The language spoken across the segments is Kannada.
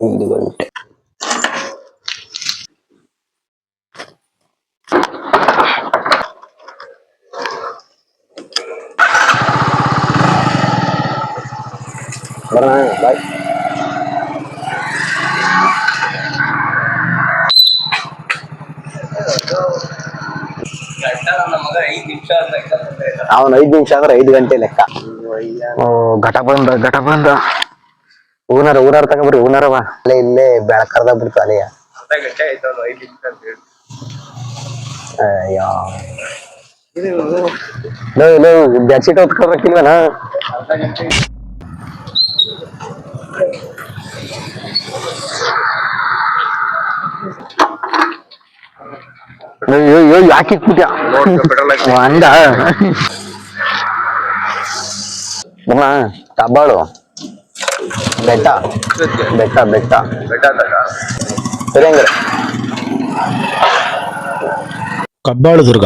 ಐದು ಗಂಟೆ ಬರೋಣ ಬಾಯ್ ಅವನ್ ಐದ್ ನಿಮಿಷ ಅಂದ್ರೆ ಐದು ಗಂಟೆ ಲೆಕ್ಕ ಓ ಘಟ ಬಂದ ಘಟ ಬಂದ ಹೂನಾರ ಊನಾರ ತಗೊಬ್ರಿ ಹೂನಾರವ ಅಲ್ಲೇ ಇಲ್ಲೇ ಬೆಳಕರ್ದ ಬಿಡ್ತು ಅಲೆಯ ಬೆಡ್ಶೀಟ್ ಹೊತ್ಕೊಳ್ಬೇಕಿಲ್ವನ ಅಯ್ಯೋ ಅಯ್ಯೋ ಯಾಕೆ ಇಟ್ಬಿಟ್ಯ? ಅಂದ. ಬಮ್ಮ ಕಬ್ಬಾಳು ಬೆಟ್ಟ ಬೆಟ್ಟ. ಬೆಟ್ಟ ಕಬ್ಬಾಳದುರ್ಗ.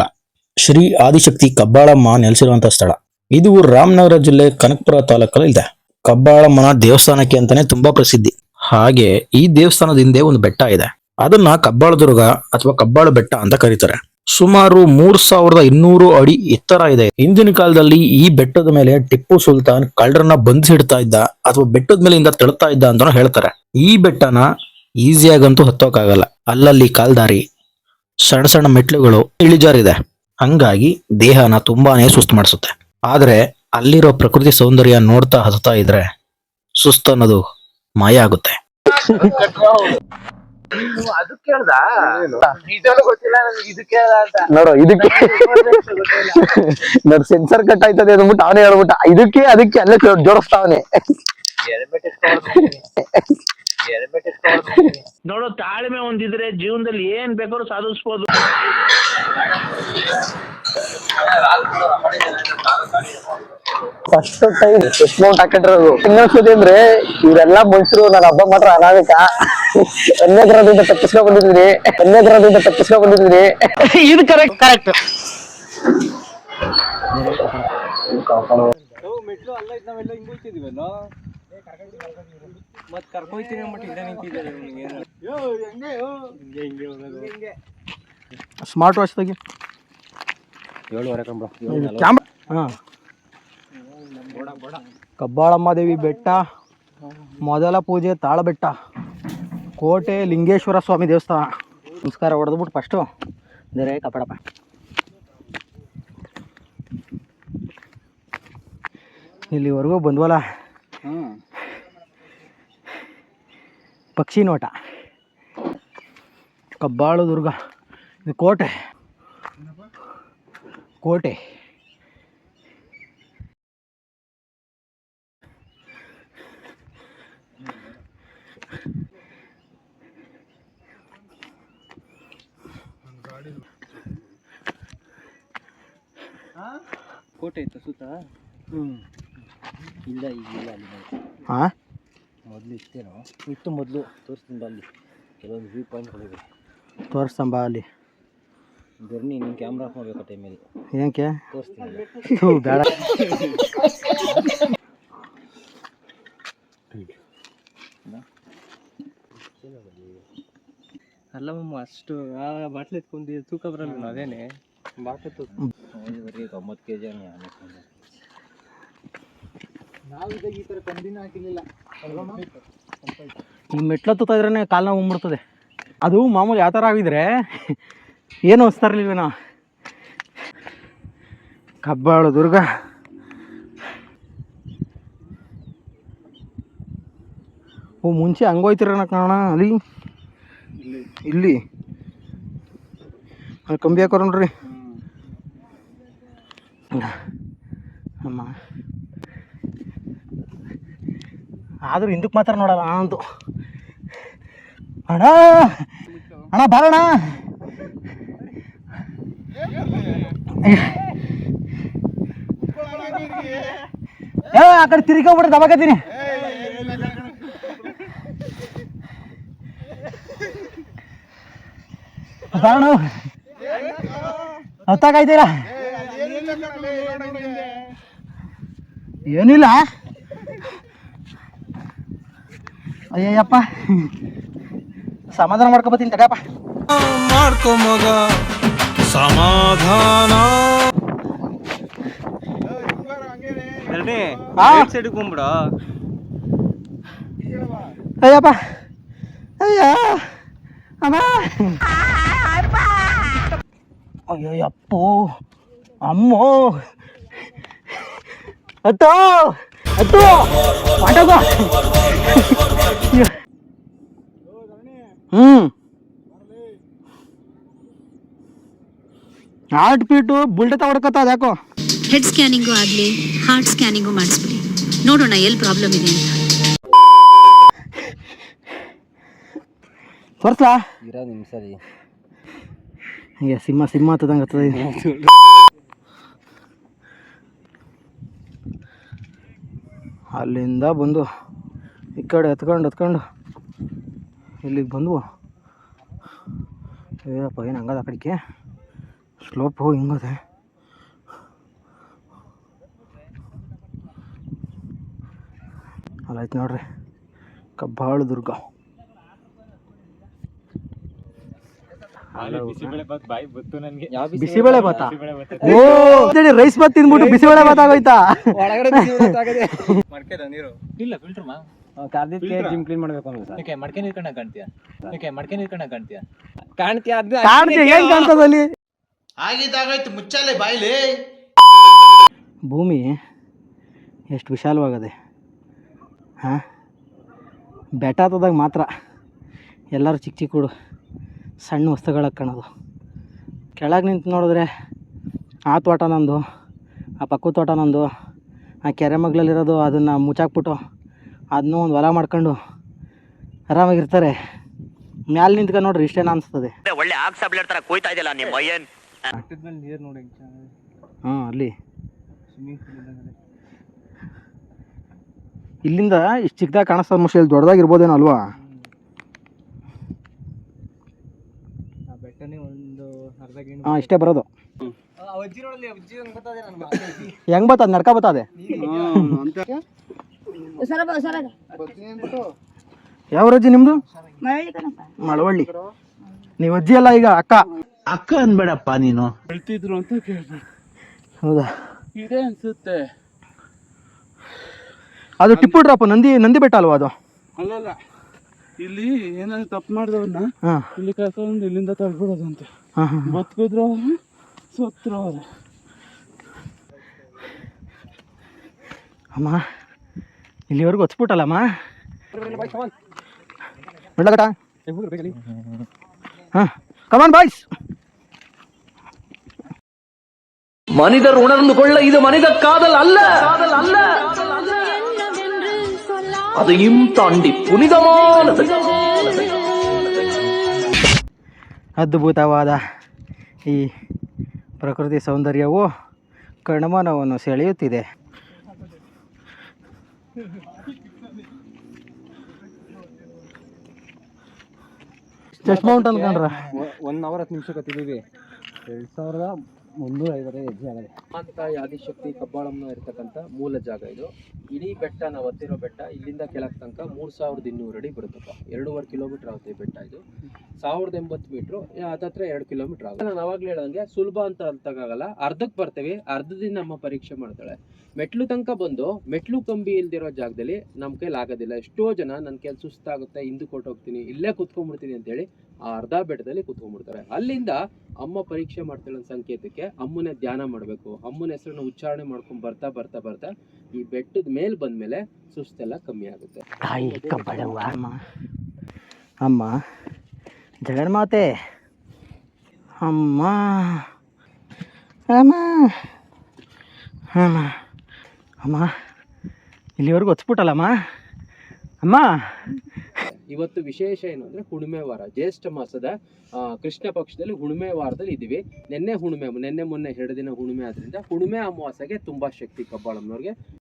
ಶ್ರೀ ಆದಿಶಕ್ತಿ ಕಬ್ಬಾಳಮ್ಮ ನೆಲೆಸಿರುವಂತಹ ಸ್ಥಳ. ಇದು ರಾಮನಗರ ಜಿಲ್ಲೆ ಕನಕಪುರ ತಾಲೂಕಲ್ಲಿ ಇದೆ ಕಬ್ಬಾಳಮ್ಮನ ದೇವಸ್ಥಾನಕ್ಕೆ ಅಂತಾನೆ ತುಂಬಾ ಪ್ರಸಿದ್ಧಿ. ಹಾಗೆ ಈ ದೇವಸ್ಥಾನದ ಹಿಂದೆ ಒಂದು ಬೆಟ್ಟ ಇದೆ. ಅದನ್ನ ಕಬ್ಬಾಳದುರ್ಗ ಅಥವಾ ಕಬ್ಬಾಳ ಬೆಟ್ಟ ಅಂತ ಕರೀತಾರೆ. ಸುಮಾರು ಮೂರ್ ಸಾವಿರದ ಇನ್ನೂರು ಅಡಿ ಎತ್ತರ ಇದೆ. ಹಿಂದಿನ ಕಾಲದಲ್ಲಿ ಈ ಬೆಟ್ಟದ ಮೇಲೆ ಟಿಪ್ಪು ಸುಲ್ತಾನ್ ಕಳ್ಳರನ್ನ ಬಂಧಿಸಿಡ್ತಾ ಇದ್ದ ಅಥವಾ ಬೆಟ್ಟದ ಮೇಲಿಂದ ತಳ್ತಾ ಇದ್ದ ಅಂತಾನು ಹೇಳ್ತಾರೆ. ಈ ಬೆಟ್ಟನ ಈಸಿಯಾಗಂತೂ ಹತ್ತೋಕ್ಕಾಗಲ್ಲ ಅಲ್ಲಲ್ಲಿ ಕಾಲ್ದಾರಿ, ಸಣ್ಣ ಸಣ್ಣ ಮೆಟ್ಲುಗಳು ಇಳಿಜಾರಿದೆ. ಹಂಗಾಗಿ ದೇಹನ ತುಂಬಾನೇ ಸುಸ್ತು ಮಾಡಿಸುತ್ತೆ. ಆದ್ರೆ ಅಲ್ಲಿರೋ ಪ್ರಕೃತಿ ಸೌಂದರ್ಯ ನೋಡ್ತಾ ಹತ್ತಾ ಇದ್ರೆ ಸುಸ್ತು ಅನ್ನೋದು ಮಾಯ ಆಗುತ್ತೆ. ನೋಡು ಇದಕ್ಕೆ ನೋಡು ಸೆನ್ಸರ್ ಕಟ್ ಆಯ್ತದೆ ಅಂದ್ಬಿಟ್ಟು ಅವನೇ ಹೇಳ್ಬಿಟ್ಟ. ಇದಕ್ಕೆ ಅದಕ್ಕೆ ಅಲ್ಲೇ ಜೋಡಿಸ್ತಾವನೆ. ನೋಡೋ ತಾಳ್ಮೆ ಒಂದಿದ್ರೆ ಜೀವನದಲ್ಲಿ ಏನ್ ಬೇಕಾದ್ರೂ ಸಾಧಿಸ್ಬೋದು. ಫಸ್ಟ್ ಟೈಮ್ ಎಷ್ಟು ಮೌಂಟ್ ಹಾಕೊಂಡಿರೋದು ಇನ್ನೊಂದ್ಸತಿ ಅಂದ್ರೆ ಇವರೆಲ್ಲ ಮನುಷ್ಯರು ನನ್ನ ಹಬ್ಬ ಮಾತ್ರ ಅನಾಮಿಕ. ಒಂದೇ ಗ್ರಹದಿಂದ ತಪ್ಪಿಸ್ಕೊಂಡ್ ಬಂದಿದ್ದೀನಿ ಒಂದೇ ಗ್ರಹದಿಂದ ತಪ್ಪಿಸ್ಕೊಂಡ್ ಬಂದಿದ್ದೀನಿ ಇದು ಕರೆಕ್ಟ್ ಕರೆಕ್ಟ್ ಸ್ಮಾರ್ಟ್ ವಾಚ್ ತೆಗಿ. ಕ್ಯಾಮ್ರಾ ಹಾಂ. ಕಬ್ಬಾಳಮ್ಮ ದೇವಿ ಬೆಟ್ಟ, ಮೊದಲ ಪೂಜೆ ತಾಳಬೆಟ್ಟ, ಕೋಟೆ ಲಿಂಗೇಶ್ವರ ಸ್ವಾಮಿ ದೇವಸ್ಥಾನ. ನಮಸ್ಕಾರ, ಹೊಡೆದ್ಬಿಟ್ಟು ಫಸ್ಟು ಬೇರೆ ಕಪಡಪ್ಪ ಇಲ್ಲಿವರೆಗೂ ಬಂದ್ವಲ್ಲ? ಪಕ್ಷಿ ನೋಟ. ಕಬ್ಬಾಳು ದುರ್ಗ ಇದು ಕೋಟೆ. ಕೋಟೆ. ಕೋಟೆ ಇತ್ತು ಸುತ್ತ? ಇಲ್ಲ ಈಗ ಇಲ್ಲ ಅಲ್ಲಿ ಹಾಂ ಮೊದಲು ಇತ್ತೇನೋ? ಇತ್ತು ಮೊದಲು. ತೋರಿಸ್ತೀನಿ ಬಾ ಅಲ್ಲಿ. ಕೆಲವೊಂದು ವ್ಯೂ ಪಾಯಿಂಟ್ಗಳಿವೆ ಬಾ ಅಲ್ಲಿ. ಬರ್ನಿ ನೀನು ಕ್ಯಾಮ್ರಾ ಆಫ್ ಮಾಡಬೇಕು ಟೈಮಲ್ಲಿ ಏನಕ್ಕೆ ತೋರಿಸ್ತೀನಿ ಬೇಡ. ಅಲ್ಲ ಮಮ್ಮ ಅಷ್ಟು ಆ ಬಾಟ್ಲಿ ಎತ್ಕೊಂಡು ತೂಕ ಬರಲ್ಲ ಅದೇನೆ ಬಾಟ್ಲಿ ತೂಕ. ಐದುವರೆಗೆ ತೊಂಬತ್ತು ಕೆ ಜಿ ಈ ಮೆಟ್ಲು ಹತ್ತುತ್ತಾ ಇದ್ರೇ ಕಾಲು ನೋವು ಬಂದ್ಬಿಡ್ತದೆ ಅದು ಮಾಮೂಲಿ ಯಾವ ಥರ ಆಗಿದ್ರೆ ಏನು ಅನಿಸ್ತಾರಲಿಲ್ವೇನೋ ಕಬ್ಬಾಳು ದುರ್ಗ. ಓ ಮುಂಚೆ ಹಂಗೋಯ್ತಿರೋಣ ಕಾಣ ಅಲ್ಲಿ? ಇಲ್ಲಿ. ಅಲ್ಲಿ ಕಂಬಿ ಹಾಕೋರ ನೋಡ್ರಿ. ಅಮ್ಮ ಆದ್ರೂ ಹಿಂದಕ್ಕೆ ಮಾತ್ರ ನೋಡಲ್ಲ ನಾನಂತೂ ಅಣ್ಣ ಅಣ್ಣ ಬಾರಣ್ಣ ಏ, ಆ ಕಡೆ ತಿರ್ಗೋಗ್ಬಿಟ್ರೆ ದಬಾಕತ್ತೀನಿ. ಬಾರಣ್ಣ ಹೊತ್ತಾಗಾಯ್ತೀರಾ ಏನಿಲ್ಲ. ಅಯ್ಯಯ್ಯಪ್ಪ. ಸಮಾಧಾನ ಮಾಡ್ಕೊಬತ್ತೀನಿ ತಗಪ್ಪ. ಮಾಡ್ಕೊ ಮಗ. ಸಮಾಧಾನ. ಎರಡೇ ಹಾ. ಸೈಡ್ ಕುಂಬಿಡ ಅಯ್ಯಪ್ಪ. ಅಯ್ಯ. ಅಮ್ಮ. ಅಯ್ಯಯ್ಯಪ್ಪೋ ಅಮ್ಮೋ. ಅತ್ತೋ. ಅತ್ತೋ. ಮಾಟೋಗೋ ಹ್ಮ್. ಹಾರ್ಟ್ ಬೀಟು ಬುಲ್ಟೆತ ಹೊಡ್ಕೊತದ ಯಾಕೋ. ಹೆಡ್ ಸ್ಕ್ಯಾನಿಂಗು ಆಗಲಿ ಹಾರ್ಟ್ ಸ್ಕ್ಯಾನಿಂಗು ಮಾಡಿಸ್ಬಿಡಿ. ನೋಡೋಣ ಎಲ್ಲಿ ಪ್ರಾಬ್ಲಮ್ ಇದೆ ಅಂತ. ಬರ್ತಾ ಇರೋ ನಿಮಿಷ ರೀ ಈಗ ಸಿಂಹ ಸಿಂಹ ಹತ್ತದಂಗೆ ಹತ್ತದ ಅಲ್ಲಿಂದ ಬಂದು ಈ ಕಡೆ ಎತ್ಕೊಂಡು ಎತ್ಕೊಂಡು ಇಲ್ಲಿಗೆ ಬಂದವು. ಏಪ್ಪ ಏನು ಹಂಗದ ಆ ಕಡೆಗೆ? ಸ್ಲೋಪು ಹಿಂಗದೆ. ಅಲ್ಲಾಯ್ತು ನೋಡ್ರಿ. ಕಬ್ಬಾಳು ದುರ್ಗ. ಬಿಸಿಬೇಳೆ ಭಾತ ಓ ರೈಸ್ ಭಾತ್ ತಿಂದ್ಬಿಟ್ಟು ಬಿಸಿಬೇಳೆ ಭಾತ್ ಆಗೋಯ್ತಾ? ಮಡ್ಕೆದ ನೀರು? ಇಲ್ಲ ಫಿಲ್ಟರ್ ಮಾ? ಕಾರ್ದಿದ್ಕೆ ಜಿಮ್ ಕ್ಲೀನ್ ಮಾಡ್ಬೇಕು ಅಂತ ಯಾಕೆ ಮಡ್ಕೆ ನೀರು ಕಣ್ಣ ಕಾಣ್ತೀಯ? ಯಾಕೆ ಮಡ್ಕೆ ನೀರು ಕಣ್ಣ ಕಾಣ್ತೀಯ? ಕಾಣ್ತೀಯ? ಅದ್ ಕಾಣ್ತಿ ಏನ್ ಕಾಣ್ತದಲ್ಲಿ ಭೂಮಿ ಎಷ್ಟು ವಿಶಾಲವಾಗದೆ. ಹಾ? ಬೆಟ್ಟ ಹತ್ತದಾಗ ಮಾತ್ರ ಎಲ್ಲರೂ ಚಿಕ್ಕ ಚಿಕ್ಕ ಹುಡು ಸಣ್ಣ ವಸ್ತುಗಳ ಕಾಣೋದು. ಕೆಳಗೆ ನಿಂತು ನೋಡಿದ್ರೆ ಆ ತೋಟ ನಂದು ಆ ಪಕ್ಕದ ತೋಟ ನಂದು ಆ ಕೆರೆ ಮಗ್ಳಲ್ಲಿರೋದು ಅದನ್ನು ಮುಚ್ಚಾಕ್ಬಿಟ್ಟು ಅದನ್ನೂ ಒಂದು ಹೊಲ ಮಾಡ್ಕೊಂಡು ಆರಾಮಾಗಿರ್ತಾರೆ. ಮ್ಯಾಲೆ ನಿಂತ್ಕೊಂಡು ನೋಡ್ರಿ ಇಷ್ಟೇನ ಅನಿಸ್ತದೆ. ಬೆಟ್ಟದ ಮೇಲೆ ನೀರು ನೋಡಿ ಹೆಂಗ್ ಚೆನ್ನಾಗಿದೆ. ಹಾಂ ಅಲ್ಲಿ. ಇಲ್ಲಿಂದ ಇಷ್ಟು ಚಿಕ್ಕದಾಗಿ ಕಾಣಿಸ್ತದೆ ಮೋಸ್ಟ್ಲಿ ಇಲ್ಲಿ ದೊಡ್ಡದಾಗಿರ್ಬೋದೇನೋ ಅಲ್ವಾ? ಆ ಒಂದು ಅರ್ಧ ಗಿಣ್ ಹಾಂ ಇಷ್ಟೇ ಬರೋದು. ಅಜ್ಜಿ ನೋಡಲಿ ಅಜ್ಜಿ ಹಂಗ್ ಬರ್ತದೆ ನನ್ಗೆ ಹೆಂಗ್ ಬರ್ತದೆ? ನಡ್ಕ ಬರ್ತದೆ. ಯಾವ ರಜ್ಜಿ ನಿಮ್ದು? ಮಳವಳ್ಳಿ ನೀವು ಅಜ್ಜಿ ಅಲ್ಲ ಈಗ ಅಕ್ಕ. ಅಕ್ಕ ಅನ್ಬೇಡಪ್ಪ ನೀನು. ಹೌದಾ? ಇದೆ ಅನ್ಸುತ್ತೆ. ಅದು ಟಿಪ್ಪು ಡ್ರಾಪ್ ನಂದಿ ನಂದಿ ಬೆಟ್ಟ ಅಲ್ವಾ ಅದು? ಅಲ್ಲಲ್ಲ. ಇಲ್ಲಿ ಏನಾದ್ರು ತಪ್ಪು ಮಾಡಿದವ್ರನ್ನ ಹಾಂ ಇಲ್ಲಿ ಕರ್ಕೊಂಡು ಇಲ್ಲಿಂದ ತಳ್ಬಿಡೋದಂತೆ ಹಾಂ ಹಾಂ ಬದುಕಿದ್ರು ಅವ್ರು ಸತ್ರು ಅವ್ರು ಅಮ್ಮ ಇಲ್ಲಿವರೆಗೂ ಹೊಚ್ಬಿಟ್ಟಲ್ಲಮ್ಮ ಬಿಡ್ಲಕಟ ಹಾಂ ಕಮಾನ್ ಬಾಯ್ಸ್ மனிதர் உணர்ந்து கொள்ள இது மனித காதல் அல்ல அல்ல அதையும் தாண்டி புனிதமானது ಅದ್ಭುತವಾದ ಈ ಪ್ರಕೃತಿ ಸೌಂದರ್ಯವು ಕಣ್ಮನವನ್ನು ಸೆಳೆಯುತ್ತಿದೆ ಚೆಸ್ಟ್ ಮೌಂಟ್ ಅಂದ್ಕೊಂಡ್ರ ಒನ್ ಅವರ್ ಹತ್ತು ನಿಮಿಷ ಕತ್ತಿದ್ದೀವಿ ಎರಡು ಸಾವಿರದ ಮುನ್ನೂರ ಐವತ್ತೈದು ಹೆಜ್ಜೆ ಆಗಿದೆ ಅಂತ ಆದಿಶಕ್ತಿ ಕಬ್ಬಾಳಮ್ಮ ಇರತಕ್ಕಂಥ ಮೂಲ ಜಾಗ ಇದು. ಇಡೀ ಬೆಟ್ಟ, ನಾವು ಹತ್ತಿರೋ ಬೆಟ್ಟ, ಇಲ್ಲಿಂದ ಕೆಳಗೆ ತನಕ ಮೂರು ಸಾವಿರದ ಇನ್ನೂರು ಅಡಿ ಬರುತ್ತಪ್ಪ. ಎರಡೂವರೆ ಕಿಲೋಮೀಟರ್ ಆಗುತ್ತೆ ಬೆಟ್ಟ ಇದು. ಸಾವಿರದ ಎಂಬತ್ತು ಮೀಟ್ರು ಹತ್ರ ಎರಡು ಕಿಲೋಮೀಟರ್ ಆಗುತ್ತೆ. ನಾನು ಅವಾಗಲೇ ಹೇಳ್ದಂಗೆ ಸುಲಭ ಅಂತ ಅರ್ಥಕ್ಕಾಗಲ್ಲ ಅರ್ಧಕ್ಕೆ ಬರ್ತೀವಿ ಅರ್ಧದಿಂದ ನಮ್ಮ ಪರೀಕ್ಷೆ ಮಾಡ್ತಾಳೆ. ಮೆಟ್ಲು ತನಕ ಬಂದು, ಮೆಟ್ಲು ಕಂಬಿ ಇಲ್ದಿರೋ ಜಾಗದಲ್ಲಿ ನಮ್ಮ ಕೈಲಿ ಆಗೋದಿಲ್ಲ. ಎಷ್ಟೋ ಜನ ನನ್ನ ಕೈಲಿ ಸುಸ್ತಾಗುತ್ತೆ ಹಿಂದಕ್ಕೆ ಹೋಗ್ತೀನಿ, ಇಲ್ಲೇ ಕುತ್ಕೊಂಡ್ಬಿಡ್ತೀನಿ ಅಂತೇಳಿ ಆ ಅರ್ಧ ಬೆಟ್ಟದಲ್ಲಿ ಕುತ್ಕೊಂಡ್ಬಿಡ್ತಾರೆ ಅಲ್ಲಿಂದ ಅಮ್ಮ ಪರೀಕ್ಷೆ ಮಾಡ್ತಾಳೆ ಅನ್ನೋ ಸಂಕೇತಕ್ಕೆ ಅಮ್ಮನೇ ಧ್ಯಾನ ಮಾಡಬೇಕು. ಅಮ್ಮನ ಹೆಸರನ್ನ ಉಚ್ಚಾರಣೆ ಮಾಡ್ಕೊಂಡು ಬರ್ತಾ ಬರ್ತಾ ಬರ್ತಾ ಈ ಬೆಟ್ಟದ ಮೇಲೆ ಬಂದ್ಮೇಲೆ ಸುಸ್ತೆಲ್ಲ ಕಮ್ಮಿ ಆಗುತ್ತೆ. ಅಮ್ಮ. ಅಮ್ಮ. ಜಗನ್ಮಾತೆ. ಅಮ್ಮ. ಅಮ್ಮ. ಅಮ್ಮ. ಅಮ್ಮ. ಇಲ್ಲಿವರೆಗೂ ಹೊಚ್ಬಿಟ್ಟಲ್ಲಮ್ಮ ಅಮ್ಮ. ಇವತ್ತು ವಿಶೇಷ ಏನು ಅಂದ್ರೆ ಹುಣ್ಮೆ ವಾರ. ಜ್ಯೇಷ್ಠ ಮಾಸದ ಕೃಷ್ಣ ಪಕ್ಷದಲ್ಲಿ ಹುಣ್ಮೆ ವಾರದಲ್ಲಿ ಇದ್ದೀವಿ. ನಿನ್ನೆ ಹುಣ್ಮೆ ನಿನ್ನೆ ಮೊನ್ನೆ ಎರಡು ದಿನ ಹುಣ್ಮೆ ಆದ್ರಿಂದ ಹುಣ್ಮೆ ಅಮಾವಾಸ್ಯೆಗೆ ತುಂಬಾ ಶಕ್ತಿ ಕಬ್ಬಾಳಮ್ಮನವ್ರಿಗೆ.